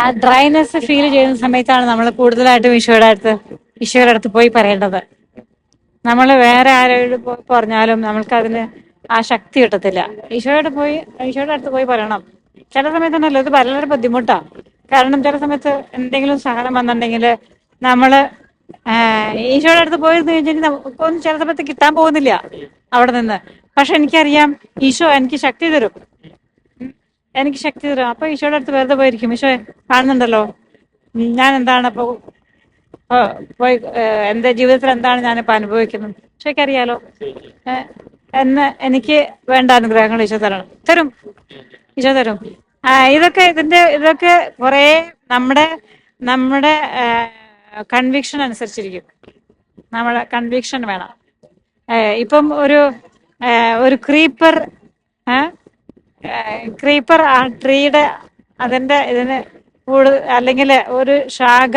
ആ dryness feel ചെയ്യുന്ന സമയത്താണ് നമ്മൾ കൂടുതലായിട്ടും ഈശോയുടെ അടുത്ത് ഈശോയുടെ അടുത്ത് പോയി പറയേണ്ടത്. നമ്മൾ വേറെ ആരോട് പോയി പറഞ്ഞാലും നമ്മൾക്ക് അതിന് ആ ശക്തി കിട്ടത്തില്ല. ഈശോയോട് പോയി ഈശോയുടെ അടുത്ത് പോയി പറയണം. ചില സമയത്തുണ്ടല്ലോ ഇത് വളരെ ബുദ്ധിമുട്ടാ. കാരണം ചില സമയത്ത് എന്തെങ്കിലും സഹനം വന്നിട്ടുണ്ടെങ്കിൽ നമ്മൾ ആഹ് ഈശോയുടെ അടുത്ത് പോയി കഴിഞ്ഞാൽ നമുക്കൊന്നും ചില സമയത്ത് കിട്ടാൻ പോകുന്നില്ല അവിടെ നിന്ന്. പക്ഷെ എനിക്കറിയാം ഈശോ എനിക്ക് ശക്തി തരും. എനിക്ക് ശക്തി തരും. അപ്പൊ ഈശോയുടെ അടുത്ത് വെറുതെ പോയിരിക്കും. ഈശോ കാണുന്നുണ്ടല്ലോ. ഞാൻ എന്താണ് അപ്പൊ പോയി ഏഹ്, എന്റെ ജീവിതത്തിൽ എന്താണ് ഞാനിപ്പോ അനുഭവിക്കുന്നത്? ഈശോയ്ക്ക് അറിയാലോ. ഏഹ്, എന്ന് എനിക്ക് വേണ്ട അനുഗ്രഹങ്ങൾ ഈശോ തരണം. തരും. ഈശോ തരും. ആ ഇതൊക്കെ ഇതിന്റെ ഇതൊക്കെ കുറെ നമ്മുടെ നമ്മുടെ കൺവിക്ഷൻ അനുസരിച്ചിരിക്കും. നമ്മുടെ കൺവിക്ഷൻ വേണം. ഏഹ്, ഇപ്പം ഒരു ഒരു ക്രീപ്പർ ക്രീപ്പർ ആ ട്രീയുടെ അതിന്റെ ഇതിന് കൂടുതൽ അല്ലെങ്കിൽ ഒരു ശാഖ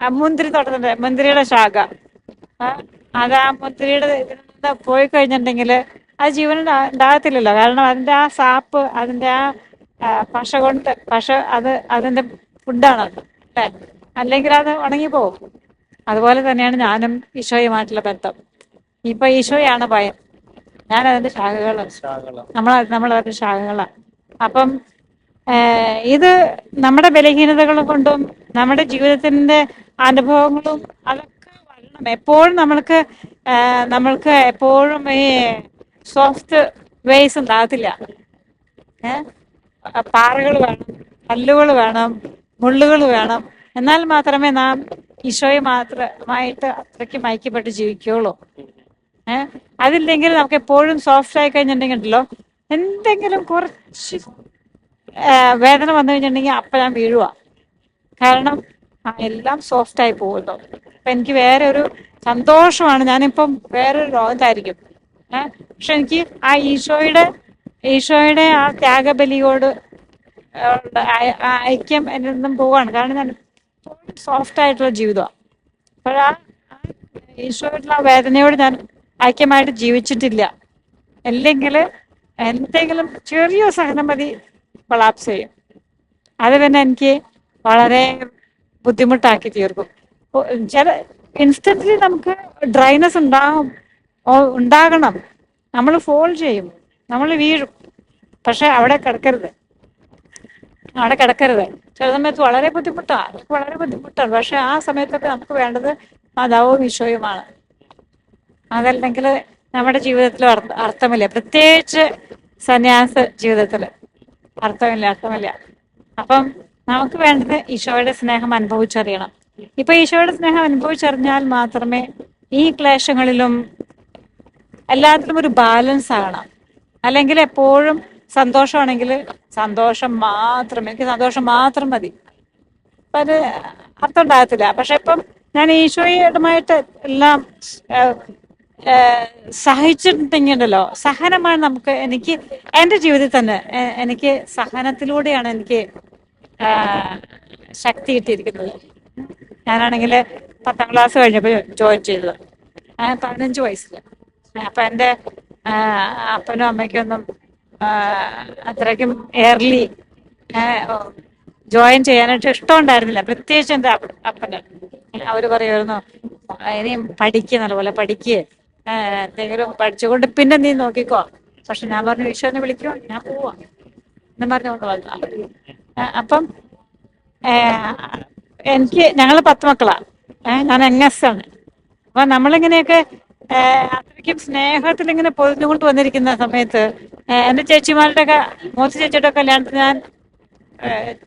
മുന്തിരി തോട്ടത്തിന്റെ മുന്തിരിയുടെ ശാഖ. അത് ആ മുന്തിരിയുടെ ഇതിൽ നിന്ന് പോയി കഴിഞ്ഞിട്ടുണ്ടെങ്കിൽ അത് ജീവൻ ഉണ്ടാകത്തില്ലല്ലോ. കാരണം അതിന്റെ ആ സാപ്പ് അതിന്റെ ആ, പശ കൊണ്ട് പശ അത് അതിന്റെ ഫുഡാണ് അല്ലേ? അല്ലെങ്കിൽ അത് ഉണങ്ങി പോകും അതുപോലെ തന്നെയാണ് ഞാനും ഈശോയുമായിട്ടുള്ള ബന്ധം. ഇപ്പൊ ഈശോയാണ് ഭയം. ഞാൻ അതിന്റെ ശാഖകൾ നമ്മൾ നമ്മൾ അതിന്റെ ശാഖകളാ. അപ്പം ഇത് നമ്മുടെ ബലഹീനതകൾ കൊണ്ടും നമ്മുടെ ജീവിതത്തിന്റെ അനുഭവങ്ങളും അതൊക്കെ വരണം. എപ്പോഴും നമ്മൾക്ക് നമ്മൾക്ക് എപ്പോഴും ഈ സോഫ്റ്റ് വേസ് ഉണ്ടാകത്തില്ല. ഏഹ് പാറകൾ വേണം കല്ലുകൾ വേണം മുള്ളുകൾ വേണം. എന്നാൽ മാത്രമേ നാം ഈശോയെ മാത്രമായിട്ട് അത്രയ്ക്ക് മയക്കപ്പെട്ട് ജീവിക്കുകയുള്ളൂ. ഏഹ് അതില്ലെങ്കിൽ നമുക്ക് എപ്പോഴും സോഫ്റ്റ് ആയി കഴിഞ്ഞിട്ടുണ്ടെങ്കിൽ എന്തെങ്കിലും കുറച്ച് വേദന വന്നു കഴിഞ്ഞിട്ടുണ്ടെങ്കിൽ അപ്പൊ ഞാൻ വീഴുക കാരണം എല്ലാം സോഫ്റ്റ് ആയി പോകുന്നു. അപ്പൊ എനിക്ക് വേറെ ഒരു സന്തോഷമാണ്. ഞാനിപ്പം വേറൊരു ലോകത്തായിരിക്കും. ഏഹ് പക്ഷെ എനിക്ക് ആ ഈശോയുടെ ഈശോയുടെ ആ ത്യാഗബലിയോട് ഐക്യം എന്നിൽ നിന്നും പോവാണ്. കാരണം ഞാൻ സോഫ്റ്റ് ആയിട്ടുള്ള ജീവിതമാണ് ആ ആ ആ വേദനയോട് ഞാൻ ഐക്യമായിട്ട് ജീവിച്ചിട്ടില്ല. അല്ലെങ്കിൽ എന്തെങ്കിലും ചെറിയ സഹനം മതി കൊളാപ്സ് ചെയ്യും. അത് പിന്നെ എനിക്ക് വളരെ ബുദ്ധിമുട്ടാക്കി തീർക്കും. ചില ഇൻസ്റ്റന്റ്ലി നമുക്ക് ഡ്രൈനസ് ഉണ്ടാകും ഉണ്ടാകണം. നമ്മൾ ഫോൾ ചെയ്യും നമ്മൾ വീഴും. പക്ഷെ അവിടെ കിടക്കരുത്. അവിടെ കിടക്കരുത്. ചില സമയത്ത് വളരെ ബുദ്ധിമുട്ടാണ് വളരെ ബുദ്ധിമുട്ടാണ്. പക്ഷെ ആ സമയത്തൊക്കെ നമുക്ക് വേണ്ടത് മാതാവും ഈശോയുമാണ്. അതല്ലെങ്കിൽ നമ്മുടെ ജീവിതത്തിൽ അർത്ഥ- അർത്ഥമില്ല. പ്രത്യേകിച്ച് സന്യാസ ജീവിതത്തിൽ അർത്ഥമില്ല അർത്ഥമില്ല. അപ്പം നമുക്ക് വേണ്ടത് ഈശോയുടെ സ്നേഹം അനുഭവിച്ചറിയണം. ഇപ്പൊ ഈശോയുടെ സ്നേഹം അനുഭവിച്ചറിഞ്ഞാൽ മാത്രമേ ഈ ക്ലേശങ്ങളിലും എല്ലാത്തിലും ഒരു ബാലൻസ് ആകണം. അല്ലെങ്കിൽ എപ്പോഴും സന്തോഷമാണെങ്കിൽ സന്തോഷം മാത്രം എനിക്ക് സന്തോഷം മാത്രം മതി. അപ്പം അത് അർത്ഥം ഉണ്ടാകത്തില്ല. പക്ഷെ ഇപ്പം ഞാൻ ഈശോയുമായിട്ട് എല്ലാം സഹിച്ചിട്ടുണ്ടെങ്കിലോ സഹനമാണ് നമുക്ക് എനിക്ക് എന്റെ ജീവിതത്തിൽ തന്നെ എനിക്ക് സഹനത്തിലൂടെയാണ് എനിക്ക് ശക്തി കിട്ടിയിരിക്കുന്നത്. ഞാനാണെങ്കിൽ പത്താം ക്ലാസ് കഴിഞ്ഞപ്പോൾ ജോയിൻ ചെയ്തത്. പതിനഞ്ച് വയസ്സിൽ അപ്പൊ എന്റെ അപ്പനും അമ്മയ്ക്കൊന്നും അത്രയ്ക്കും എയർലി ജോയിൻ ചെയ്യാനായിട്ട് ഇഷ്ടമുണ്ടായിരുന്നില്ല. പ്രത്യേകിച്ച് എന്റെ അപ്പന്. അവർ പറയുമായിരുന്നു ഇനിയും പഠിക്കുക നല്ലപോലെ പഠിക്കുക എന്തെങ്കിലും പഠിച്ചുകൊണ്ട് പിന്നെ നീ നോക്കിക്കോ. പക്ഷെ ഞാൻ പറഞ്ഞു ഈശോനെ വിളിക്കോ ഞാൻ പോവാ. എന്ന് പറഞ്ഞുകൊണ്ട് വന്നു. അപ്പം എനിക്ക് ഞങ്ങൾ പത്ത് മക്കളാ. ഞാൻ എൻ എസ് ആണ്. അപ്പൊ നമ്മളിങ്ങനെയൊക്കെ അത്രയ്ക്കും സ്നേഹത്തിൽ ഇങ്ങനെ പൊതിഞ്ഞുകൊണ്ട് വന്നിരിക്കുന്ന സമയത്ത് എന്റെ ചേച്ചിമാരുടെ ഒക്കെ മൂത്ത ചേച്ചിയുടെ കല്യാണത്തിന് ഞാൻ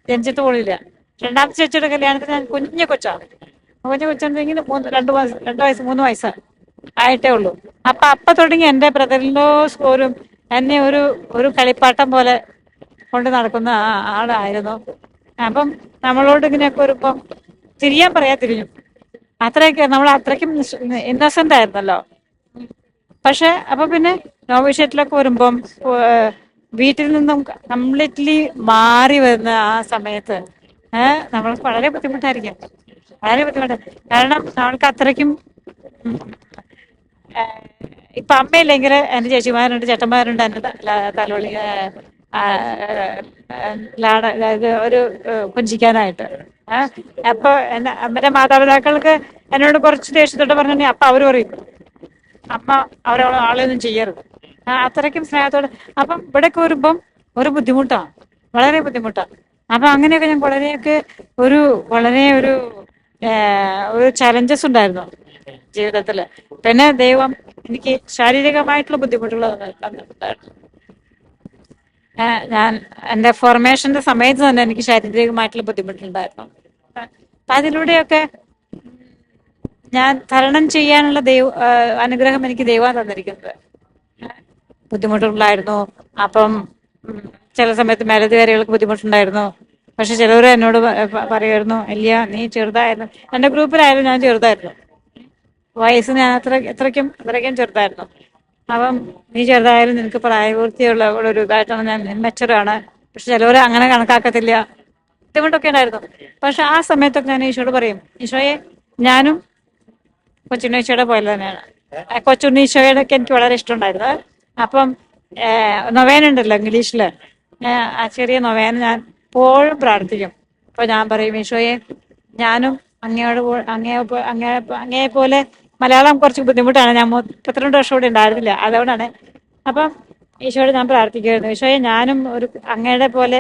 ജനിച്ചിട്ട് പോലില്ല രണ്ടാമത്തെ ചേച്ചിയുടെ കല്യാണത്തിന് ഞാൻ കുഞ്ഞു കൊച്ചാണ് കുഞ്ഞു കൊച്ചാണെങ്കിൽ രണ്ട് മാസം രണ്ട് വയസ്സ് മൂന്ന് വയസ്സ് ആയിട്ടേ ഉള്ളൂ. അപ്പൊ അപ്പൊ തുടങ്ങി എന്റെ ബ്രദറിനോ സ്കോറും എന്നെ ഒരു ഒരു കളിപ്പാട്ടം പോലെ കൊണ്ട് നടക്കുന്ന ആളായിരുന്നു. അപ്പം നമ്മളോട് ഇങ്ങനെയൊക്കെ ഒരു ഇപ്പം തിരിയാൻ പറയാ തിരിഞ്ഞു. അത്രയൊക്കെ നമ്മൾ അത്രയ്ക്കും ഇന്നസെന്റ് ആയിരുന്നല്ലോ. പക്ഷെ അപ്പൊ പിന്നെ നോവിഷ്യത്തിലൊക്കെ വരുമ്പം വീട്ടിൽ നിന്നും കംപ്ലീറ്റ്ലി മാറി വരുന്ന ആ സമയത്ത് നമ്മൾ വളരെ ബുദ്ധിമുട്ടായിരിക്കും. വളരെ ബുദ്ധിമുട്ട്. കാരണം നമ്മൾക്ക് അത്രയ്ക്കും ഇപ്പൊ അമ്മയില്ലെങ്കിൽ എന്റെ ചേച്ചിമാരുണ്ട് ചേട്ടന്മാരുണ്ട് എന്റെ തലോളി ലാട അതായത് ഒരു ആ, അപ്പൊ എന്നെ എന്റെ മാതാപിതാക്കൾക്ക് എന്നോട് കുറച്ച് ദേഷ്യത്തോട്ട് പറഞ്ഞു അപ്പൊ അവർ പറയും. അമ്മ അവരോട് ആളെയൊന്നും ചെയ്യരുത്. അത്രയ്ക്കും സ്നേഹത്തോടെ. അപ്പം ഇവിടേക്ക് വരുമ്പം ഒരു ബുദ്ധിമുട്ടാണ്. വളരെ ബുദ്ധിമുട്ടാണ്. അപ്പൊ അങ്ങനെയൊക്കെ ഞാൻ വളരെയൊക്കെ ഒരു വളരെ ഒരു ഒരു ചലഞ്ചസ് ഉണ്ടായിരുന്നു. ജീവിതത്തിൽ. പിന്നെ ദൈവം എനിക്ക് ശാരീരികമായിട്ടുള്ള ബുദ്ധിമുട്ടുകൾ ഞാൻ എന്റെ ഫോർമേഷന്റെ സമയത്ത് തന്നെ എനിക്ക് ശാരീരികമായിട്ടുള്ള ബുദ്ധിമുട്ടുണ്ടായിരുന്നു. അപ്പൊ അതിലൂടെയൊക്കെ ഞാൻ തരണം ചെയ്യാനുള്ള ദൈവ അനുഗ്രഹം എനിക്ക് ദൈവം തന്നിരിക്കുന്നത്. ബുദ്ധിമുട്ടുകളായിരുന്നു. അപ്പം ചില സമയത്ത് മേലധികാരികൾക്ക് ബുദ്ധിമുട്ടുണ്ടായിരുന്നു. പക്ഷെ ചിലവർ എന്നോട് പറയുമായിരുന്നു ഇല്ല നീ ചെറുതായിരുന്നു. എന്റെ ഗ്രൂപ്പിലായാലും ഞാൻ ചെറുതായിരുന്നു. വയസ്സ് ഞാൻ അത്ര എത്രയ്ക്കും അത്രയ്ക്കും ചെറുതായിരുന്നു. അപ്പം നീ ചെറുതായാലും നിനക്ക് പ്രായപൂർത്തിയുള്ള ഒരു ഇതായിട്ടാണ് ഞാൻ മെച്ചറാണ് പക്ഷെ ചിലവർ അങ്ങനെ കണക്കാക്കത്തില്ല. ബുദ്ധിമുട്ടൊക്കെ ഉണ്ടായിരുന്നു. പക്ഷെ ആ സമയത്തൊക്കെ ഞാൻ ഈശോട് പറയും ഈശോയെ ഞാനും കൊച്ചുണ്ണീശോയുടെ പോലെ തന്നെയാണ്. ആ കൊച്ചുണ്ണീശോയുടെ ഒക്കെ എനിക്ക് വളരെ ഇഷ്ടമുണ്ടായിരുന്നു. അപ്പം നൊവേന ഉണ്ടല്ലോ ഇംഗ്ലീഷിൽ. ആ ചെറിയ നൊവേന ഞാൻ എപ്പോഴും പ്രാർത്ഥിക്കും. അപ്പൊ ഞാൻ പറയും ഈശോയെ ഞാനും അങ്ങയോട് അങ്ങേ അങ്ങേ പോലെ മലയാളം കുറച്ച് ബുദ്ധിമുട്ടാണ്. ഞാൻ മുപ്പത്തിരണ്ട് വർഷം കൂടി ഉണ്ടായിരുന്നില്ല. അതുകൊണ്ടാണ്. അപ്പം ഈശോയോട് ഞാൻ പ്രാർത്ഥിക്കുമായിരുന്നു ഈശോയെ ഞാനും ഒരു അങ്ങയുടെ പോലെ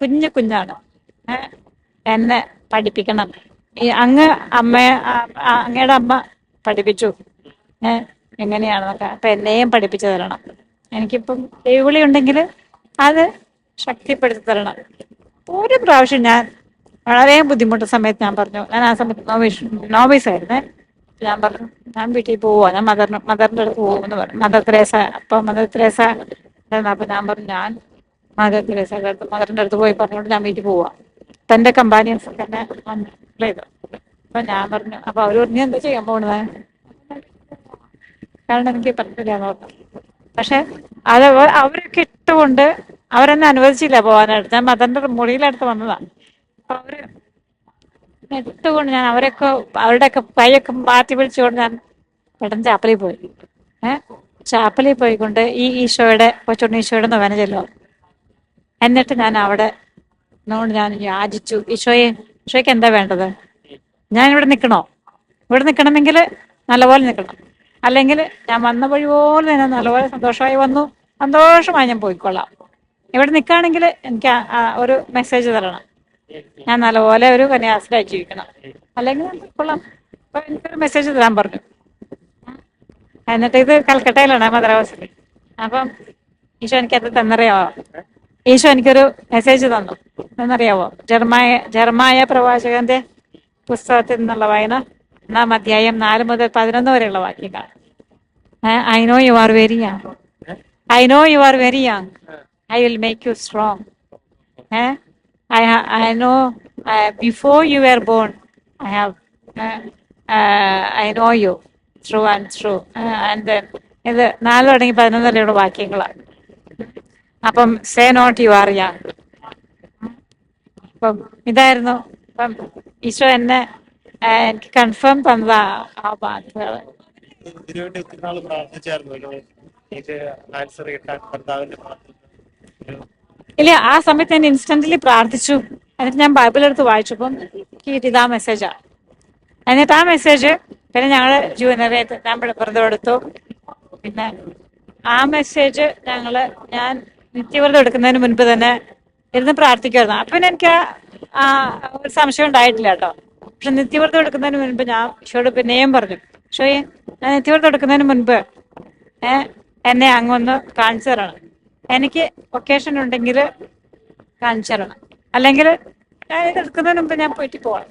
കുഞ്ഞു കുഞ്ഞാണ്. എന്നെ പഠിപ്പിക്കണം. ഈ അങ്ങ് അമ്മ അങ്ങയുടെ അമ്മ പഠിപ്പിച്ചു. ഏഹ് എങ്ങനെയാണെന്നൊക്കെ. അപ്പൊ എന്നെയും പഠിപ്പിച്ചു തരണം. എനിക്കിപ്പം ദൈവവിളി ഉണ്ടെങ്കിൽ അത് ശക്തിപ്പെടുത്തി തരണം. ഒരു പ്രാവശ്യം ഞാൻ വളരെ ബുദ്ധിമുട്ട് സമയത്ത് ഞാൻ പറഞ്ഞു. ഞാൻ ആ സമയത്ത് നോവീസ് നോവീസ് ആയിരുന്നേ ഞാൻ പറഞ്ഞു ഞാൻ വീട്ടിൽ പോവാ ഞാൻ മദറിന് മദറിന്റെ അടുത്ത് പോകുമെന്ന് പറഞ്ഞു. മദർ ത്രേസ അപ്പൊ മദർ ത്രേസ. അപ്പൊ ഞാൻ പറഞ്ഞു ഞാൻ മദർ ത്രേസ മദറിന്റെ അടുത്ത് പോയി പറഞ്ഞോണ്ട് ഞാൻ വീട്ടിൽ പോവാ. തന്റെ കമ്പാനിയൻസ് തന്നെ ചെയ്തു. അപ്പൊ ഞാൻ പറഞ്ഞു അപ്പൊ അവർ പറഞ്ഞു "നീ എന്താ ചെയ്യാൻ പോണത്? കാരണം എനിക്ക് പറ്റില്ല പക്ഷെ അത് അവരൊക്കെ ഇട്ടുകൊണ്ട് അവരെന്നെ അനുവദിച്ചില്ല പോകാനായിട്ട് ഞാൻ മദറിന്റെ മുറിയിലടുത്ത് വന്നതാണ് അപ്പൊ അവർ ഇട്ടുകൊണ്ട് ഞാൻ അവരൊക്കെ അവരുടെയൊക്കെ കൈയൊക്കെ മാറ്റി പിടിച്ചുകൊണ്ട് ഞാൻ പെട്ടെന്ന് ചാപ്പലിൽ പോയി. ഏഹ് ചാപ്പലിൽ പോയിക്കൊണ്ട് ഈ ഈശോയുടെ കൊച്ചുണ്ണീശോയുടെ ഒന്ന് ചെല്ലുക എന്നിട്ട് ഞാൻ അവിടെ നിന്നുകൊണ്ട് ഞാൻ യാചിച്ചു. ഈശോയെ ഈശോയ്ക്ക് എന്താ വേണ്ടത്? ഞാൻ ഇവിടെ നിൽക്കണോ? ഇവിടെ നിൽക്കണമെങ്കിൽ നല്ലപോലെ നിൽക്കണം. അല്ലെങ്കിൽ ഞാൻ വന്ന വഴി പോലെ തന്നെ നല്ലപോലെ സന്തോഷമായി വന്നു. സന്തോഷമായി ഞാൻ പോയിക്കൊള്ളാം. ഇവിടെ നിൽക്കുകയാണെങ്കിൽ എനിക്ക് ഒരു മെസ്സേജ് തരണം. ഞാൻ നല്ലപോലെ ഒരു കന്യാസ്ത്രീയായി ജീവിക്കണം അല്ലെങ്കിൽ കൊള്ളാം. അപ്പൊ എനിക്കൊരു മെസ്സേജ് തരാൻ പറഞ്ഞു. എന്നിട്ട് ഇത് കൽക്കട്ടയിലാണ് മദ്രാസിൽ അപ്പം ഈശോ എനിക്ക് അത് തന്നറിയാവോ? ഈശോ എനിക്കൊരു മെസ്സേജ് തന്നു. എന്നറിയാവോ ജർമായ ജർമായ പ്രവാചകന്റെ പുസ്തകത്തിൽ നിന്നുള്ള വായന ഒന്നാം അധ്യായം നാല് മുതൽ പതിനൊന്ന് വരെയുള്ള വാക്യങ്ങൾ. I know you are very young I know you are very young I will make you strong I I know before you are born I have I know you through. And through and ഇത് നാല് തുടങ്ങി പതിനൊന്ന് വരെയുള്ള വാക്യങ്ങളാണ് അപ്പം say not you are young അപ്പം ഇതായിരുന്നു. അപ്പം ഈശോ എന്നെ ആ, എനിക്ക് കൺഫേം തന്നതാ ആ വാക്കുകൾ ഇതിനുവേണ്ടി ഒത്തിരി നാൾ പ്രാർത്ഥിച്ചായിരുന്നു. എനിക്ക് ആൻസർ കിട്ടാൻ ഭർത്താവിന്റെ ഭാഗത്ത് ഒരു ഇല്ല ആ സമയത്ത് ഞാൻ ഇൻസ്റ്റന്റ്ലി പ്രാർത്ഥിച്ചു. എന്നിട്ട് ഞാൻ ബൈബിൾ എടുത്ത് വായിച്ചപ്പം കിട്ടി ആ. മെസ്സേജാ എന്നിട്ട് ആ മെസ്സേജ് പിന്നെ ഞങ്ങൾ ജൂനിയറെ നമ്മൾ വ്രതം എടുത്തു പിന്നെ ആ മെസ്സേജ് ഞങ്ങൾ ഞാൻ നിത്യവ്രതം എടുക്കുന്നതിന് മുൻപ് തന്നെ ഇരുന്ന് പ്രാർത്ഥിക്കുമായിരുന്നു അപ്പൊ പിന്നെ എനിക്ക് ആ- ആ ഒരു സംശയം ഉണ്ടായിട്ടില്ല കേട്ടോ. പക്ഷെ നിത്യവ്രതം എടുക്കുന്നതിന് മുൻപ് ഞാൻ ഈശോട് പിന്നെയും പറഞ്ഞു. പക്ഷേ ഞാൻ നിത്യവ്രതം എടുക്കുന്നതിന് മുൻപ് ഏഹ് എന്നെ അങ്ങൊന്ന് കാണിച്ചു തരണം. എനിക്ക് ഒക്കേഷൻ ഉണ്ടെങ്കിൽ കാണിച്ചു തരണം അല്ലെങ്കിൽ ഞാൻ ഇത് എടുക്കുന്നതിന് മുമ്പ് ഞാൻ പോയിട്ട് പോകണം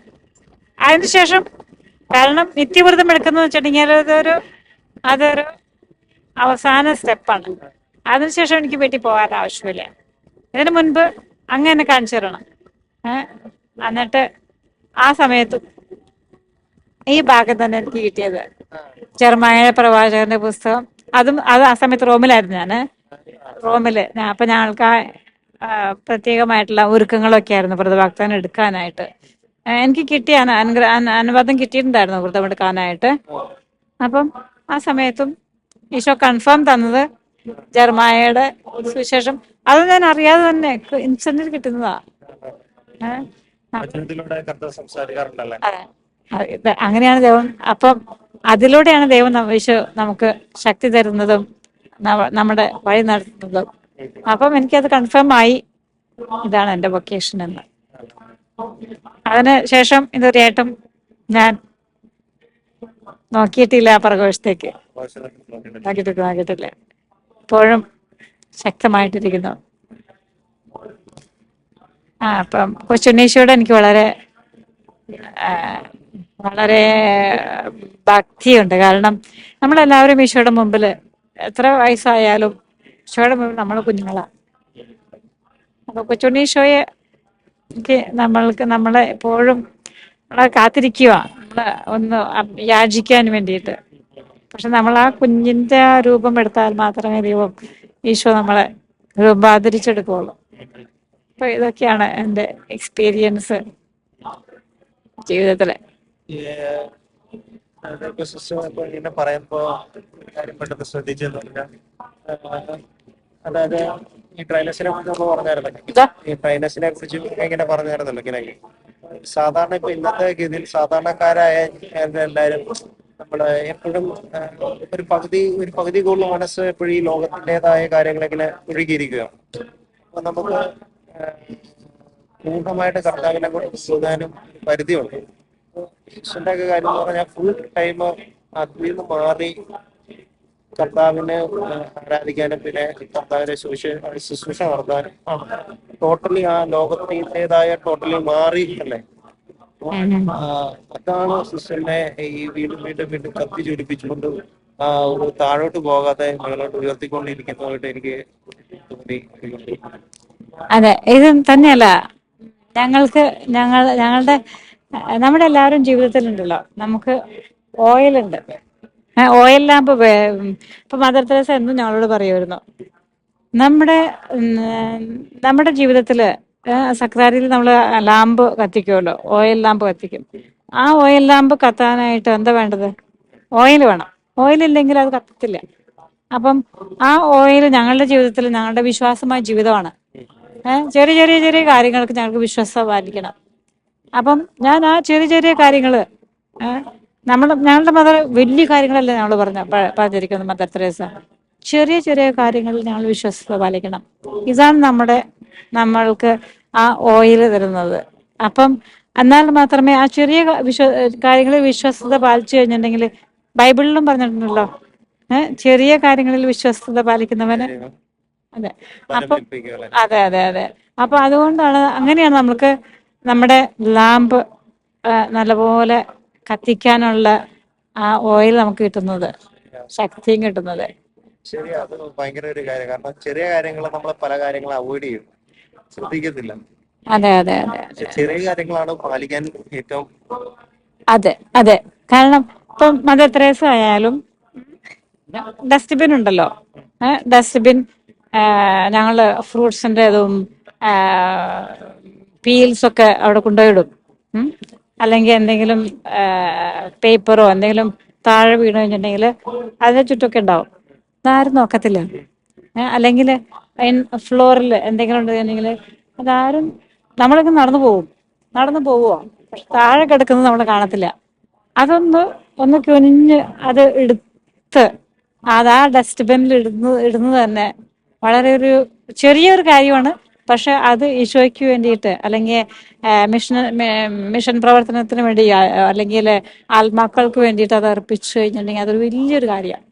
അതിനുശേഷം കാരണം നിത്യവ്രതം എടുക്കുന്നത് വെച്ചിട്ടുണ്ടെങ്കിൽ അതൊരു അതൊരു അവസാന സ്റ്റെപ്പാണ് അതിനുശേഷം എനിക്ക് വീട്ടിൽ പോകാൻ ആവശ്യമില്ല ഇതിനു മുൻപ് അങ്ങനെ കാണിച്ചു തരണം എന്നിട്ട് ആ സമയത്ത് ഈ ഭാഗം തന്നെ എനിക്ക് കിട്ടിയത്. ചെറുമായ പ്രവാചകന്റെ പുസ്തകം. അതും അത് ആ സമയത്ത് റോമിലായിരുന്നു ഞാൻ റോമിൽ. അപ്പൊ ഞങ്ങൾക്ക് പ്രത്യേകമായിട്ടുള്ള ഒരുക്കങ്ങളൊക്കെ ആയിരുന്നു വ്രതവാഗ്ദാനം എടുക്കാനായിട്ട് എനിക്ക് കിട്ടിയ അനുഗ്രഹ അനുഗ്ര- അന- അനുവാദം കിട്ടിയിട്ടുണ്ടായിരുന്നു വ്രതം എടുക്കാനായിട്ട്. അപ്പം ആ സമയത്തും ഈശോ കൺഫേം തന്നത് ജർമായയുടെ സുവിശേഷം. അത് ഞാൻ അറിയാതെ തന്നെ ഇൻസ്റ്റന്റിൽ കിട്ടുന്നതാ. അങ്ങനെയാണ് ദൈവം. അപ്പം അതിലൂടെയാണ് ദൈവം ഈശോ നമുക്ക് ശക്തി തരുന്നതും നമ്മുടെ വഴി നടത്തുന്നത്. അപ്പം എനിക്കത് കൺഫേം ആയി. ഇതാണ് എന്റെ വൊക്കേഷൻ എന്ന്. അതിന് ശേഷം ഇതുവരെയായിട്ടും ഞാൻ നോക്കിയിട്ടില്ല ആ പ്രകോശത്തേക്ക് നോക്കിയിട്ടില്ല. നോക്കിയിട്ടില്ല. ഇപ്പോഴും ശക്തമായിട്ടിരിക്കുന്നു. ആ അപ്പം കൊച്ചുണ്ണീശോട് എനിക്ക് വളരെ വളരെ ഭക്തിയുണ്ട്. കാരണം നമ്മളെല്ലാവരും ഈശോയുടെ മുമ്പിൽ എത്ര വയസ്സായാലും ഈശോയുടെ മുമ്പിൽ നമ്മൾ കുഞ്ഞുങ്ങളാണ് അപ്പൊ കൊച്ചുണ്ണി ഈശോയെ നമ്മൾക്ക് നമ്മളെ എപ്പോഴും നമ്മളെ കാത്തിരിക്കുക നമ്മളെ ഒന്ന് യാചിക്കാൻ വേണ്ടിയിട്ട്. പക്ഷെ നമ്മൾ ആ കുഞ്ഞിന്റെ ആ രൂപം എടുത്താൽ മാത്രമേ ദൈവം ഈശോ നമ്മളെ രൂപാന്തരിച്ചെടുക്കുകയുള്ളൂ. അപ്പൊ ഇതൊക്കെയാണ് എന്റെ എക്സ്പീരിയൻസ് ജീവിതത്തിലെ. അതിപ്പോ സിസ്റ്റർ ഇപ്പൊ ഇങ്ങനെ പറയുമ്പോ ഒരു കാര്യം പെട്ടെന്ന് ശ്രദ്ധിച്ചെന്ന് പറഞ്ഞാൽ അതായത് ഈ ട്രൈനസിനെ കുറിച്ച് നമ്മൾ പറഞ്ഞായിരുന്നല്ലോ. ഈ ട്രൈനസിനെ കുറിച്ച് ഇങ്ങനെ പറഞ്ഞായിരുന്നല്ലോ ഇങ്ങനെ. സാധാരണ ഇപ്പൊ ഇന്നത്തെ ഗതിയിൽ സാധാരണക്കാരായ എല്ലാവരും നമ്മൾ എപ്പോഴും ഒരു പകുതി ഒരു പകുതി കൂടുതൽ മനസ്സ് എപ്പോഴും ഈ ലോകത്തിന്റെതായ കാര്യങ്ങളിങ്ങനെ ഒഴുകിയിരിക്കുക അപ്പൊ നമുക്ക് പൂർണമായിട്ട് കർത്താവിനെ കൊണ്ട് പോകാനും പരിധിയുണ്ട്. ഒക്കെ കാര്യം എന്ന് പറഞ്ഞാൽ ഫുൾ ടൈം അതിൽ നിന്ന് മാറി കർത്താവിനെ ആരാധിക്കാനും പിന്നെ കർത്താവിനെ ശുശ്രൂഷ ശുശ്രൂഷ നടത്താനും ടോട്ടലി ആ ലോകത്തിന്റെതായ ടോട്ടലി മാറി അല്ലേ? അതാണ് സിസ്റ്ററിനെ ഈ വീണ്ടും വീണ്ടും വീണ്ടും കത്തി ജ്വലിപ്പിച്ചുകൊണ്ട് ആ ഒരു താഴോട്ട് പോകാതെ മുകളിലോട്ട് ഉയർത്തിക്കൊണ്ടിരിക്കുന്നതായിട്ട് എനിക്ക് തോന്നി. അതെ ഇത് തന്നെയല്ല. ഞങ്ങൾക്ക് ഞങ്ങൾ ഞങ്ങളുടെ നമ്മുടെ എല്ലാവരും ജീവിതത്തിലുണ്ടല്ലോ. നമുക്ക് ഓയിലുണ്ട് ഓയിൽ ലാമ്പ് ഇപ്പൊ മദർ തെരേസ എന്നും ഞങ്ങളോട് പറയുമായിരുന്നു നമ്മുടെ നമ്മുടെ ജീവിതത്തിൽ സക്രാരിയിൽ നമ്മൾ ലാമ്പ് കത്തിക്കുമല്ലോ ഓയിൽ ലാമ്പ് കത്തിക്കും. ആ ഓയിൽ ലാമ്പ് കത്താനായിട്ട് എന്താ വേണ്ടത്? ഓയിൽ വേണം. ഓയിൽ ഇല്ലെങ്കിൽ അത് കത്തത്തില്ല. അപ്പം ആ ഓയിൽ ഞങ്ങളുടെ ജീവിതത്തിൽ ഞങ്ങളുടെ വിശ്വാസമായ ജീവിതമാണ്. ചെറിയ ചെറിയ ചെറിയ കാര്യങ്ങൾക്ക് ഞങ്ങൾക്ക് വിശ്വാസം പാലിക്കണം. അപ്പം ഞാൻ ആ ചെറിയ ചെറിയ കാര്യങ്ങൾ നമ്മൾ ഞങ്ങളുടെ മദർ വലിയ കാര്യങ്ങളല്ല ഞങ്ങൾ പറഞ്ഞ പറഞ്ഞിരിക്കുന്നത് മദർ തെരേസ. ചെറിയ ചെറിയ കാര്യങ്ങളിൽ ഞങ്ങൾ വിശ്വസത പാലിക്കണം. ഇതാണ് നമ്മുടെ നമ്മൾക്ക് ആ ഓയിൽ തരുന്നത്. അപ്പം എന്നാൽ മാത്രമേ ആ ചെറിയ വിശ്വ കാര്യങ്ങളിൽ വിശ്വസത പാലിച്ചു കഴിഞ്ഞിട്ടുണ്ടെങ്കിൽ ബൈബിളിലും പറഞ്ഞിട്ടുണ്ടല്ലോ ചെറിയ കാര്യങ്ങളിൽ വിശ്വസ്തത പാലിക്കുന്നവന് അതെ. അപ്പം അതെ അതെ അതെ. അപ്പൊ അതുകൊണ്ടാണ് അങ്ങനെയാണ് നമുക്ക് നമ്മുടെ ലാമ്പ് നല്ലപോലെ കത്തിക്കാനുള്ള ആ ഓയിൽ നമുക്ക് കിട്ടുന്നത് ശക്തിയും കിട്ടുന്നത്. ശരി അത് ഭയങ്കര ഒരു കാര്യം. കാരണം ചെറിയ കാര്യങ്ങൾ നമ്മൾ പല കാര്യങ്ങളും അവോയ്ഡ് ചെയ്യും. ശ്രദ്ധിക്കത്തില്ല. അതെ അതെ അതെ ചെറിയ കാര്യങ്ങളാണ് പാലിക്കാൻ ഏറ്റവും അതെ അതെ. കാരണം ഇപ്പം മദർ തെരേസ ആയാലും ഡസ്റ്റ്ബിൻ ഉണ്ടല്ലോ. ഡസ്റ്റ്ബിൻ ഞങ്ങൾ ഫ്രൂട്ട്സിന്റെ ഇതും പീൽസ് ഒക്കെ അവിടെ കൊണ്ടുപോയിടും. അല്ലെങ്കിൽ എന്തെങ്കിലും പേപ്പറോ എന്തെങ്കിലും താഴെ വീണു കഴിഞ്ഞിട്ടുണ്ടെങ്കിൽ അതിനെ ചുറ്റൊക്കെ ഉണ്ടാവും. അതാരും നോക്കത്തില്ല. അല്ലെങ്കിൽ ഫ്ലോറിൽ എന്തെങ്കിലും ഉണ്ടെന്നുണ്ടെങ്കിൽ അതാരും നമ്മളൊക്കെ നടന്നു പോകും. നടന്നു പോവുമോ പക്ഷെ താഴെ കിടക്കുന്നത് നമ്മൾ കാണത്തില്ല. അതൊന്ന് ഒന്ന് കുനിഞ്ഞ് അത് എടുത്ത് അത് ആ ഡസ്റ്റ്ബിനിൽ ഇടുന്നത് ഇടുന്നത് തന്നെ വളരെ ഒരു ചെറിയൊരു കാര്യമാണ്. പക്ഷെ അത് ഈശോയ്ക്ക് വേണ്ടിയിട്ട് അല്ലെങ്കിൽ മിഷൻ മിഷൻ പ്രവർത്തനത്തിന് വേണ്ടി അല്ലെങ്കിൽ ആത്മാക്കൾക്ക് വേണ്ടിയിട്ട് അത് അർപ്പിച്ചു കഴിഞ്ഞിട്ടുണ്ടെങ്കിൽ അതൊരു വലിയൊരു കാര്യമാണ്.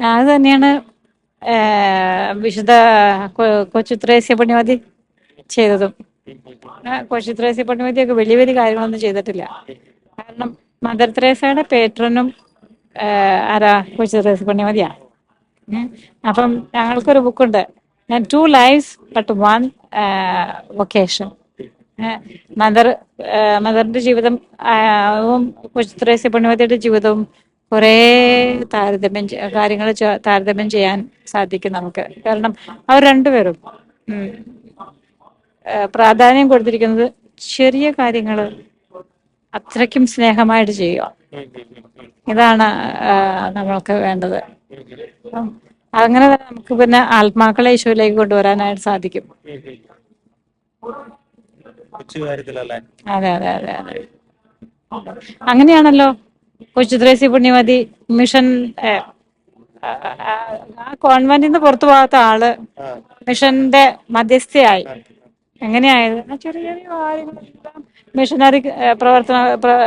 അത് തന്നെയാണ് വിശുദ്ധ കൊച്ചുത്രേസ്യ പണിമതി ചെയ്തതും. കൊച്ചുത്രേസ്യ പണിമതിയൊക്കെ വലിയ വലിയ കാര്യങ്ങളൊന്നും ചെയ്തിട്ടില്ല. കാരണം മദർ തെരേസയുടെ പേട്രനും ആരാ? കൊച്ചുത്രേസ്യ പണിമതിയാണ്. അപ്പം ഞങ്ങൾക്കൊരു ബുക്കുണ്ട്. ഞാൻ two life but one vocation mother മദറിന്റെ ജീവിതം കൊച്ചുത്രേസ്യ പുണ്യവതിയുടെ ജീവിതവും കുറേ താരതമ്യം കാര്യങ്ങൾ താരതമ്യം ചെയ്യാൻ സാധിക്കും നമുക്ക്. കാരണം അവർ രണ്ടുപേരും പ്രാധാന്യം കൊടുത്തിരിക്കുന്നത് ചെറിയ കാര്യങ്ങൾ അത്രയ്ക്കും സ്നേഹമായിട്ട് ചെയ്യുക. ഇതാണ് നമ്മൾക്ക് വേണ്ടത്. അങ്ങനെ നമുക്ക് പിന്നെ ആത്മാക്കളെ ഈശോയിലേക്ക് കൊണ്ടുവരാനായിട്ട് സാധിക്കും. അതെ അതെ അതെ അതെ. അങ്ങനെയാണല്ലോ കൊച്ചുദ്രേസി പുണ്യമതി മിഷൻ ആ, കോൺവെന്റിൽ നിന്ന് പുറത്തു പോകാത്ത ആൾ മിഷന്റെ മധ്യസ്ഥയായി. എങ്ങനെയായത്? ചെറിയ ചെറിയ കാര്യങ്ങളെല്ലാം മിഷനറി പ്രവർത്തന പ്ര-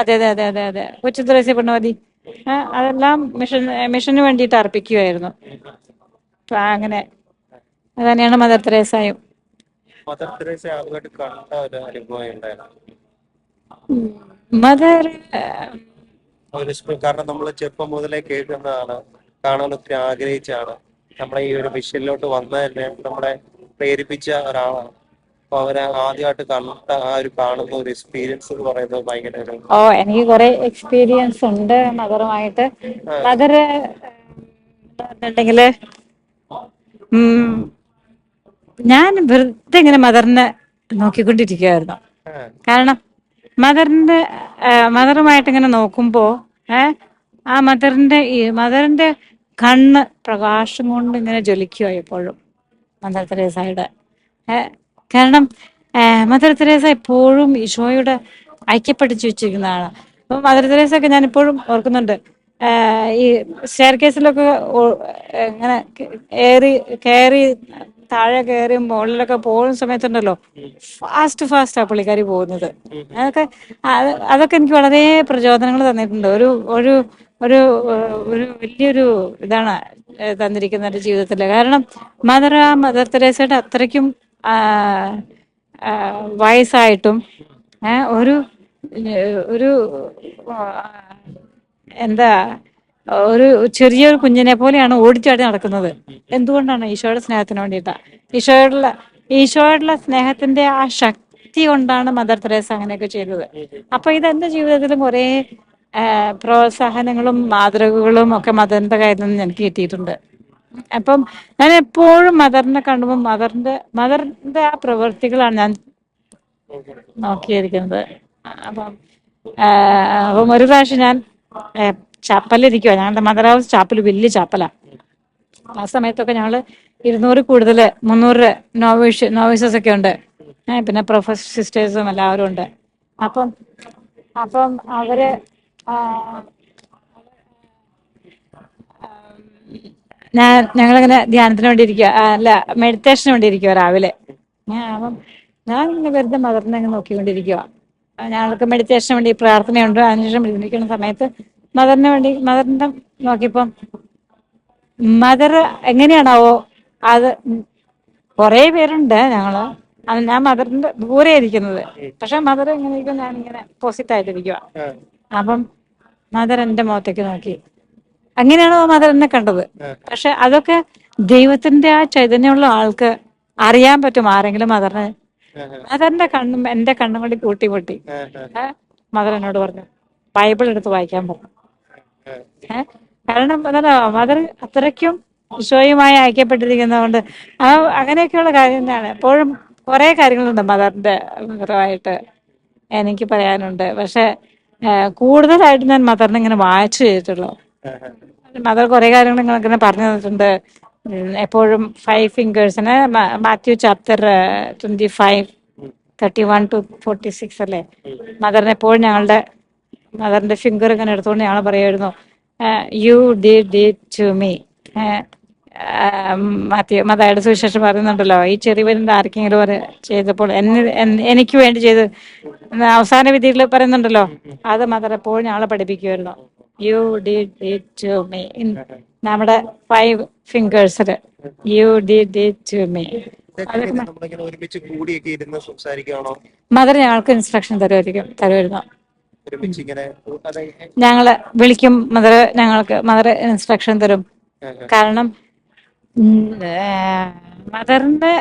അതെ അതെ അതെ അതെ അതെ. കൊച്ചുദ്രേസി പുണ്യമതി അതെല്ലാം മിഷൻ മിഷന് വേണ്ടിയിട്ട് അർപ്പിക്കുമായിരുന്നു അങ്ങനെ അത് തന്നെയാണ് മദർ തെരേസായും. മദർ തെരേസ കണ്ട ഒരു അനുഭവം ഉണ്ടായിരുന്നു മദർ കാരണം നമ്മൾ ചെറുപ്പം മുതലേ കേൾക്കുന്നതാണ് കാണാൻ ഒത്തിരി ആഗ്രഹിച്ചാണ് നമ്മളെ ഈ ഒരു മിഷനിലോട്ട് വന്നതന്നെ നമ്മളെ പ്രേരിപ്പിച്ച ഒരാളാണ്. അപ്പൊ അവരെ ആദ്യമായിട്ട് കണ്ട ആ ഒരു കാണുന്ന ഒരു എക്സ്പീരിയൻസ് എന്ന് പറയുന്നത് ഭയങ്കര ഒരു ഓ എനിക്ക് കുറെ എക്സ്പീരിയൻസ് ഉണ്ട് മദറുമായിട്ട് മദർ പറഞ്ഞിട്ടുണ്ടെങ്കിൽ ഞാൻ വെറുതെ ഇങ്ങനെ മദറിനെ നോക്കിക്കൊണ്ടിരിക്കുകയായിരുന്നു കാരണം മദറിന്റെ മദറുമായിട്ട് ഇങ്ങനെ നോക്കുമ്പോ ഏ ആ മദറിന്റെ ഈ മദറിന്റെ കണ്ണ് പ്രകാശം കൊണ്ട് ഇങ്ങനെ ജ്വലിക്കുക എപ്പോഴും. മദർ തെരേസയുടെ ഏ, കാരണം മദർ തെരേസ എപ്പോഴും ഈശോയുടെ ഐക്യപ്പെടിച്ചു വെച്ചിരിക്കുന്നതാണ്. അപ്പൊ മദർ തെരേസ ഒക്കെ ഞാൻ ഇപ്പോഴും ഓർക്കുന്നുണ്ട് ഈ സ്റ്റെയർ കേസിലൊക്കെ ഇങ്ങനെ കയറി കയറി താഴെ കയറി മുകളിലൊക്കെ പോകുന്ന സമയത്തുണ്ടല്ലോ ഫാസ്റ്റ് ഫാസ്റ്റ് ആ പുള്ളിക്കാരി പോകുന്നത്. അതൊക്കെ അതൊക്കെ എനിക്ക് വളരെ പ്രചോദനങ്ങൾ തന്നിട്ടുണ്ട്. ഒരു ഒരു ഒരു ഒരു വലിയൊരു ഇതാണ് തന്നിരിക്കുന്ന ജീവിതത്തിൽ കാരണം മദർ ആ മദർ തെരേസയുടെ അത്രയ്ക്കും വയസ്സായിട്ടും ഒരു ഒരു എന്താ ഒരു ചെറിയൊരു കുഞ്ഞിനെ പോലെയാണ് ഓടിച്ചാടി നടക്കുന്നത്. എന്തുകൊണ്ടാണ് ഈശോയുടെ സ്നേഹത്തിന് വേണ്ടിയിട്ടാണ് ഈശോയോടുള്ള ഈശോയോടുള്ള സ്നേഹത്തിന്റെ ആ ശക്തി കൊണ്ടാണ് മദർ തെരേസ അങ്ങനെയൊക്കെ ചെയ്തത്. അപ്പൊ ഇത് എന്റെ ജീവിതത്തിലും കുറെ പ്രോത്സാഹനങ്ങളും മാതൃകകളും ഒക്കെ മദറിന്റെ കയ്യിൽ നിന്ന് എനിക്ക് കിട്ടിയിട്ടുണ്ട്. അപ്പം ഞാൻ എപ്പോഴും മദറിനെ കാണുമ്പോൾ മദറിന്റെ മദറിന്റെ ആ പ്രവൃത്തികളാണ് ഞാൻ നോക്കിയിരിക്കുന്നത്. അപ്പം അപ്പം ഒരു പ്രാവശ്യം ഞാൻ ചാപ്പലിരിക്കുക ഞങ്ങളുടെ മദർ ഹൗസ് ചാപ്പൽ വലിയ ചാപ്പല. ആ സമയത്തൊക്കെ ഞങ്ങൾ ഇരുന്നൂറ് കൂടുതൽ മുന്നൂറ് നോവേഴ്സ് നോവേഴ്സസ് ഒക്കെ ഉണ്ട് പിന്നെ പ്രൊഫസർ സിസ്റ്റേഴ്സും എല്ലാവരും ഉണ്ട്. അപ്പം അപ്പം അവർ ഞാൻ ഞങ്ങളിങ്ങനെ ധ്യാനത്തിന് വേണ്ടി ഇരിക്കുക അല്ല മെഡിറ്റേഷന് വേണ്ടി ഇരിക്കുക രാവിലെ. ഞാൻ അപ്പം ഞാൻ ഇങ്ങനെ വെറുതെ മദറിനെ അങ്ങ് നോക്കിക്കൊണ്ടിരിക്കുക ഞങ്ങൾക്ക് മെഡിറ്റേഷന് വേണ്ടി പ്രാർത്ഥനയുണ്ട്. അതിനുശേഷം ഇരിക്കുന്ന സമയത്ത് മദറിന് വേണ്ടി മദറിന്റെ നോക്കിയപ്പം മദർ എങ്ങനെയാണാവോ അത് കുറേ പേരുണ്ട് ഞങ്ങൾ. അത് ഞാൻ മദറിന്റെ ദൂരെ ഇരിക്കുന്നത്. പക്ഷെ മദർ എങ്ങനെ ഇരിക്കും ഞാൻ ഇങ്ങനെ പോസിറ്റ് ആയിട്ടിരിക്കുക അപ്പം മദർ എന്റെ മുഖത്തേക്ക് നോക്കി. അങ്ങനെയാണോ മദർ എന്നെ കണ്ടത്? പക്ഷെ അതൊക്കെ ദൈവത്തിന്റെ ആ ചൈതന്യമുള്ള ആൾക്ക് അറിയാൻ പറ്റും ആരെങ്കിലും മദറിനെ. മദറിന്റെ കണ്ണും എന്റെ കണ്ണും കൂടി കൂട്ടി പൊട്ടി. മദർ എന്നോട് പറഞ്ഞു ബൈബിൾ എടുത്ത് വായിക്കാൻ പറഞ്ഞു കാരണം അതല്ല മദർ അത്രയ്ക്കും ഈശോയുമായി ഐക്യപ്പെട്ടിരിക്കുന്നതുകൊണ്ട് ആ അങ്ങനെയൊക്കെയുള്ള കാര്യം തന്നെയാണ്. എപ്പോഴും കുറെ കാര്യങ്ങളുണ്ട് മദറിന്റെ മദറുമായിട്ട് എനിക്ക് പറയാനുണ്ട്. പക്ഷെ കൂടുതലായിട്ട് ഞാൻ മദറിനെ ഇങ്ങനെ വായിച്ചു ചെയ്തിട്ടുള്ളൂ. മദർ കുറെ കാര്യങ്ങൾ നിങ്ങൾ ഇങ്ങനെ പറഞ്ഞു തന്നിട്ടുണ്ട്. എപ്പോഴും five ഫിംഗേഴ്സിന് Matthew chapter twenty five thirty one to forty six അല്ലേ? മദറിന് എപ്പോഴും ഞങ്ങളുടെ മദറിന്റെ ഫിംഗർ ഇങ്ങനെ എടുത്തുകൊണ്ട് ഞങ്ങൾ പറയുമായിരുന്നു. You did it to me Matthew മദായുടെ സുവിശേഷം പറയുന്നുണ്ടല്ലോ. ഈ ചെറിയവരിന്റെ ആർക്കെങ്കിലും ഒരു ചെയ്തപ്പോൾ എനിക്ക് വേണ്ടി ചെയ്ത് അവസാന വിധിയിൽ പറയുന്നുണ്ടല്ലോ. അത് മദർ എപ്പോഴും ഞങ്ങളെ പഠിപ്പിക്കുമായിരുന്നു. You did it to me നമ്മുടെ five fingers you did it to me ഇതൊക്കെ ഇങ്ങനെ നമ്മളിങ്ങനെ ഒരുമിച്ച് കൂടിയൊക്കെ ഇരുന്ന് സംസാരിക്കുകയാണോ? മദർ ഞങ്ങൾക്ക് ഇൻസ്ട്രക്ഷൻ തരുമായിരിക്കും തരുമായിരുന്നു. ഒരുമിച്ച് ഇങ്ങനെ അതെ. ഞങ്ങൾ വിളിക്കും മദർ ഞങ്ങൾക്ക് മദർ ഇൻസ്ട്രക്ഷൻ തരും. കാരണം മദറിന്റെ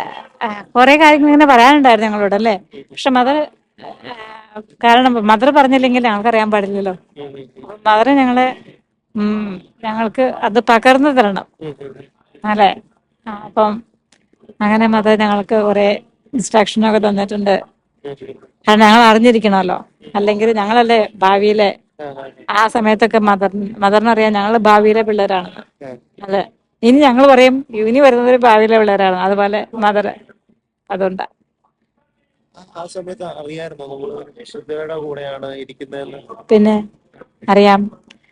കുറെ കാര്യങ്ങൾ ഇങ്ങനെ പറയാനുണ്ടായിരുന്നു ഞങ്ങളോട് അല്ലേ? പക്ഷെ മദർ കാരണം മദർ പറഞ്ഞില്ലെങ്കിൽ ഞങ്ങൾക്ക് അറിയാൻ പാടില്ലല്ലോ. മദർ ഞങ്ങളെ ഞങ്ങൾക്ക് അത് പകർന്നു തരണം. അല്ലേ? അപ്പം അങ്ങനെ മദർ ഞങ്ങൾക്ക് കുറെ ഇൻസ്ട്രക്ഷനൊക്കെ തന്നിട്ടുണ്ട്. കാരണം ഞങ്ങൾ അറിഞ്ഞിരിക്കണമല്ലോ. അല്ലെങ്കിൽ ഞങ്ങളല്ലേ ഭാവിയിലെ ആ, സമയത്തൊക്കെ മദർ മദറിനറിയാം ഞങ്ങൾ ഭാവിയിലെ പിള്ളേരാണ്. അതെ. ഇനി ഞങ്ങൾ പറയും ഇനി വരുന്നത് ഭാവിയിലെ പിള്ളേരാണ്. അതുപോലെ മദർ അതുകൊണ്ടാ. ആ സമയത്ത് അറിയായിരുന്നു നമ്മൾ വിശുദ്ധയുടെ കൂടെയാണ് ഇരിക്കുന്നതെന്ന്? പിന്നെ അറിയാം.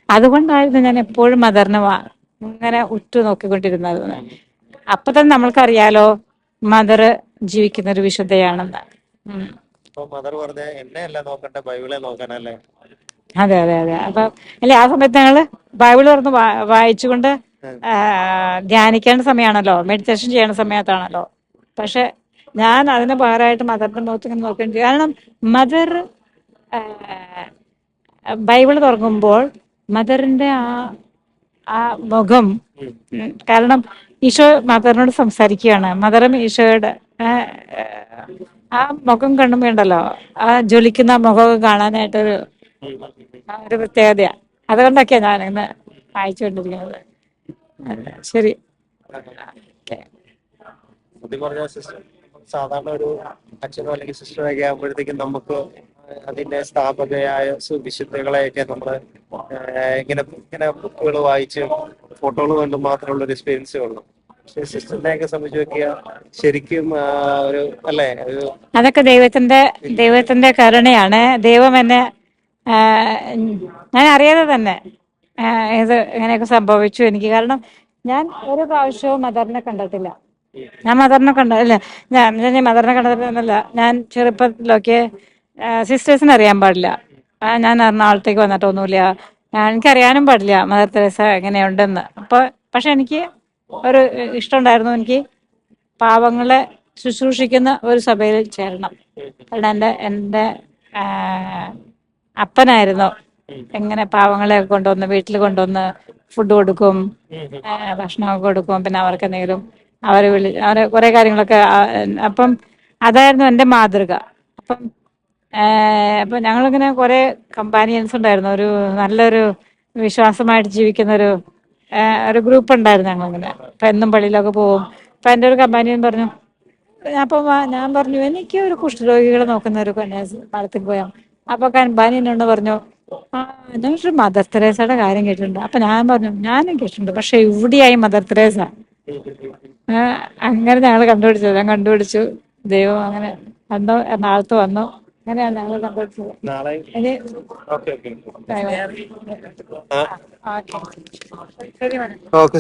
അതുകൊണ്ടായിരുന്നു ഞാൻ എപ്പോഴും മദറിനെ വാ- ഇങ്ങനെ ഉറ്റു നോക്കിക്കൊണ്ടിരുന്നത്. അപ്പൊ തന്നെ നമ്മൾക്കറിയാലോ മദർ ജീവിക്കുന്ന ഒരു വിശുദ്ധയാണെന്ന്. ഉം. അപ്പൊ മദർ പറഞ്ഞ എന്നെ അല്ല നോക്കണ്ട ബൈബിളെ നോക്കാനല്ലേ അതെ അതെ അതെ. അപ്പൊ അല്ലെ ആ സമയത്ത് ഞങ്ങൾ ബൈബിൾ തുറന്ന് വാ- വായിച്ചുകൊണ്ട് ആ, ധ്യാനിക്കേണ്ട സമയമാണല്ലോ മെഡിറ്റേഷൻ ചെയ്യേണ്ട സമയത്താണല്ലോ. പക്ഷെ ഞാൻ അതിന് പകരമായിട്ട് മദറിന്റെ മുഖത്ത് ഇങ്ങനെ ചെയ്യും. കാരണം മദർ ബൈബിൾ തുറക്കുമ്പോൾ മദറിന്റെ ആ ആ മുഖം കാരണം ഈശോ മദറിനോട് സംസാരിക്കുകയാണ്. മദറും ഈശോയുടെ ആ, മുഖം കണ്ടുമ്പോണ്ടല്ലോ ആ ജ്വലിക്കുന്ന മുഖമൊക്കെ കാണാനായിട്ടൊരു ഒരു പ്രത്യേകതയാ. അതുകൊണ്ടൊക്കെയാ ഞാൻ ഇന്ന് വായിച്ചുകൊണ്ടിരിക്കുന്നത് ശരി. ഓക്കേ. സാധാരണ ഒരു അച്ഛനോ അല്ലെങ്കിൽ സിസ്റ്ററോ ഒക്കെ ആകുമ്പോഴത്തേക്കും നമുക്ക് അതിന്റെ സ്ഥാപകയായ സുവിശുദ്ധകളെയൊക്കെ നമ്മൾ ഏഹ് ഇങ്ങനെ ഇങ്ങനെ ബുക്കുകൾ വായിച്ച് ഫോട്ടോകൾ കണ്ടും മാത്രമുള്ള ഒരു എക്സ്പീരിയൻസേ ഉള്ളൂ. പക്ഷെ സിസ്റ്ററിനെ ഒക്കെ സംബന്ധിച്ച് നോക്കിയാൽ ശരിക്കും ഒരു അല്ലേ അതൊക്കെ ദൈവത്തിന്റെ ദൈവത്തിന്റെ കരുണയാണ്. ദൈവം എന്നെ ഞാൻ അറിയാതെ തന്നെ ഇത് ഇങ്ങനെയൊക്കെ സംഭവിച്ചു എനിക്ക്. കാരണം ഞാൻ ഒരു പ്രാവശ്യവും മദറിനെ കണ്ടിട്ടില്ല. ഞാൻ മദറിനെ കണ്ട അല്ല ഞാൻ ഞാൻ മദറിനെ കണ്ടതല്ല ഞാൻ ചെറുപ്പത്തിലൊക്കെ സിസ്റ്റേഴ്സിനെ അറിയാൻ പാടില്ല. ഞാൻ എറണാകുളത്തേക്ക് വന്നിട്ടൊന്നുമില്ല. ഞാൻ എനിക്കറിയാനും പാടില്ല മദർ തെരേസ എങ്ങനെയുണ്ടെന്ന്. അപ്പോൾ പക്ഷെ എനിക്ക് ഒരു ഇഷ്ടമുണ്ടായിരുന്നു. എനിക്ക് പാവങ്ങളെ ശുശ്രൂഷിക്കുന്ന ഒരു സഭയിൽ ചേരണം. കാരണം എന്റെ എന്റെ അപ്പനായിരുന്നു. എങ്ങനെ പാവങ്ങളെ കൊണ്ടുവന്ന് വീട്ടിൽ കൊണ്ടുവന്ന് ഫുഡ് കൊടുക്കും ഭക്ഷണമൊക്കെ കൊടുക്കും പിന്നെ അവർക്ക് എന്തെങ്കിലും അവരെ വിളി അവരെ കുറെ കാര്യങ്ങളൊക്കെ അപ്പം അതായിരുന്നു എന്റെ മാതൃക. അപ്പം അപ്പൊ ഞങ്ങളിങ്ങനെ കുറെ കമ്പാനിയൻസ് ഉണ്ടായിരുന്നു. ഒരു നല്ലൊരു വിശ്വാസമായിട്ട് ജീവിക്കുന്ന ഒരു ഒരു ഗ്രൂപ്പ് ഉണ്ടായിരുന്നു ഞങ്ങളിങ്ങനെ. അപ്പം എന്നും പള്ളിയിലൊക്കെ പോകും. അപ്പം എന്റെ ഒരു കമ്പാനിയൻ പറഞ്ഞു അപ്പം ഞാൻ പറഞ്ഞു എനിക്ക് ഒരു കുഷ്ഠരോഗികളെ നോക്കുന്ന ഒരു മഠത്തിൽ പോയാൽ അപ്പൊ കമ്പാനിയൻ എന്നോട് പറഞ്ഞു ആ ഞാനൊരു മദർ തെരേസയുടെ കാര്യം കേട്ടിട്ടുണ്ട്. അപ്പൊ ഞാൻ പറഞ്ഞു ഞാനും കേട്ടിട്ടുണ്ട്. പക്ഷെ ഇവിടെയായി മദർ തെരേസ. അങ്ങനെ ഞങ്ങൾ കണ്ടുപിടിച്ചു. ഞാൻ കണ്ടുപിടിച്ചു. ദൈവം അങ്ങനെ വന്നു എറണാകുളത്ത് വന്നു. അങ്ങനെയാണ് ഞങ്ങൾ കണ്ടുപിടിച്ചത്. നാളെ? ഇനി ഓക്കെ ഓക്കെ. ഓക്കെ. ശരി. madam. ഓക്കെ